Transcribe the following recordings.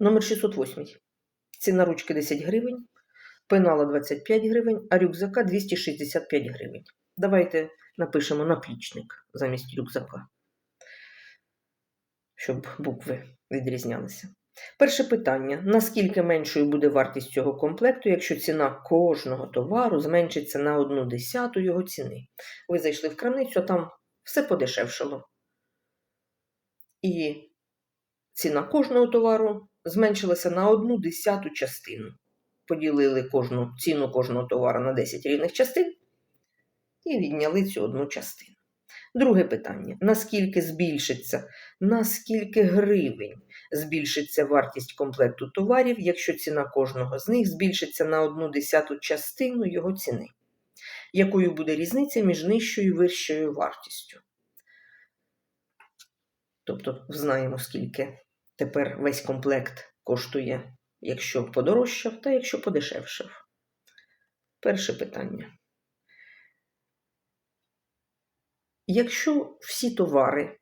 Номер 608. Ціна ручки 10 гривень, пенала 25 гривень, а рюкзака 265 гривень. Давайте напишемо наплічник замість рюкзака, щоб букви відрізнялися. Перше питання: наскільки меншою буде вартість цього комплекту, якщо ціна кожного товару зменшиться на одну десяту його ціни? Ви зайшли в крамницю, а там все подешевшало. І ціна кожного товару зменшилася на одну десяту частину. Поділили кожну ціну кожного товару на 10 рівних частин і відняли цю одну частину. Друге питання: наскільки збільшиться, наскільки гривень збільшиться вартість комплекту товарів, якщо ціна кожного з них збільшиться на одну десяту частину його ціни? Якою буде різниця між нижчою і вищою вартістю? Тобто знаємо, скільки тепер весь комплект коштує, якщо подорожчав та якщо подешевшав. Перше питання. Якщо всі товари,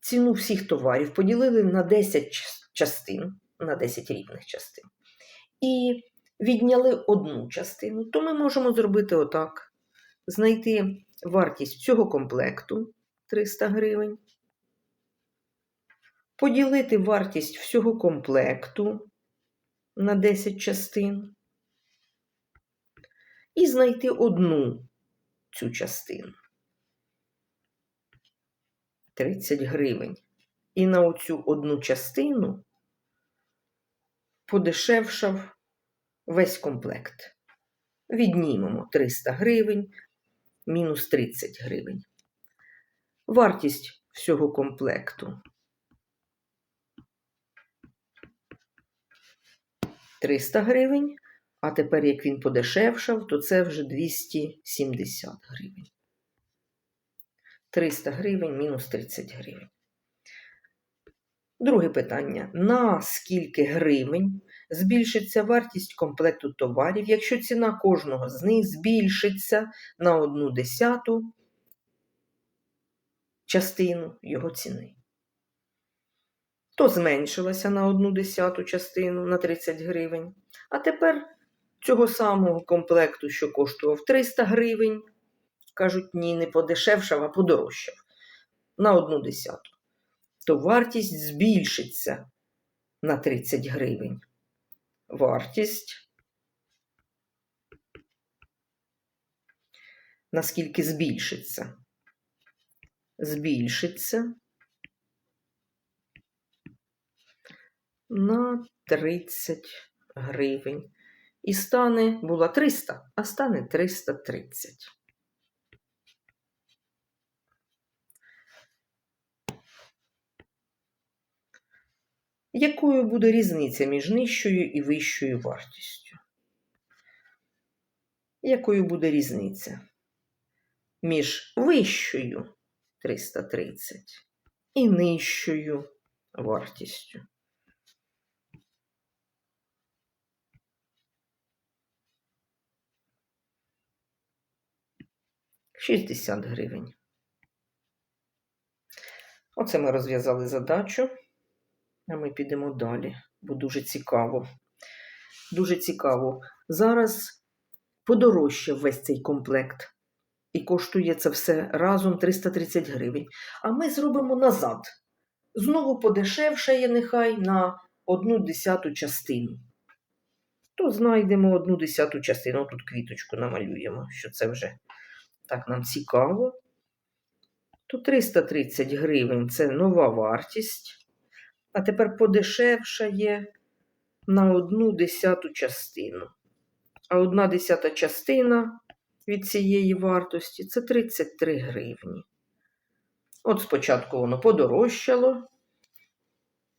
ціну всіх товарів поділили на 10 частин, на 10 рівних частин, і відняли одну частину, то ми можемо зробити отак: знайти вартість цього комплекту 300 гривень, поділити вартість всього комплекту на 10 частин і знайти одну цю частину. 30 гривень. І на оцю одну частину подешевшав весь комплект. Віднімемо 300 гривень мінус 30 гривень. Вартість всього комплекту 300 гривень, а тепер, як він подешевшав, то це вже 270 гривень. 300 гривень мінус 30 гривень. Друге питання: на скільки гривень збільшиться вартість комплекту товарів, якщо ціна кожного з них збільшиться на одну десяту частину його ціни? То зменшилася на одну десяту частину на 30 гривень. А тепер цього самого комплекту, що коштував 300 гривень, кажуть, ні, не подешевшав, а подорожчав на одну десяту, то вартість збільшиться на 30 гривень. Вартість, наскільки збільшиться? Збільшиться на 30 гривень. І стане, була 300, а стане 330. Якою буде різниця між нижчою і вищою вартістю? Якою буде різниця між вищою 330 і нижчою вартістю? Шістдесят гривень. Оце ми розв'язали задачу. А ми підемо далі, бо дуже цікаво. Дуже цікаво. Зараз подорожчав весь цей комплект. І коштує це все разом 330 гривень. А ми зробимо назад. Знову подешевшає нехай на одну десяту частину. То знайдемо одну десяту частину. Тут квіточку намалюємо, що це вже так нам цікаво. То 330 гривень це нова вартість а тепер подешевшає на одну десяту частину. А одна десята частина від цієї вартості це 33 гривні. От спочатку воно подорожчало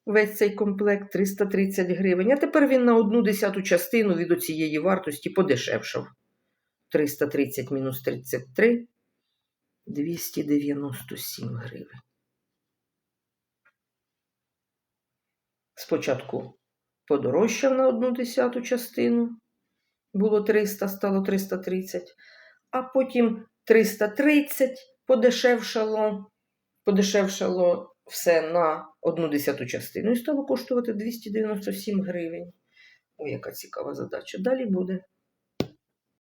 весь цей комплект 330 гривень, а тепер він на одну десяту частину від оцієї вартості подешевшав. 330 мінус 33 297 гривень. Спочатку подорожчав на одну десяту частину, було 300, стало 330, а потім 330 подешевшало, подешевшало все на одну десяту частину і стало коштувати 297 гривень. Ой, яка цікава задача. Далі буде.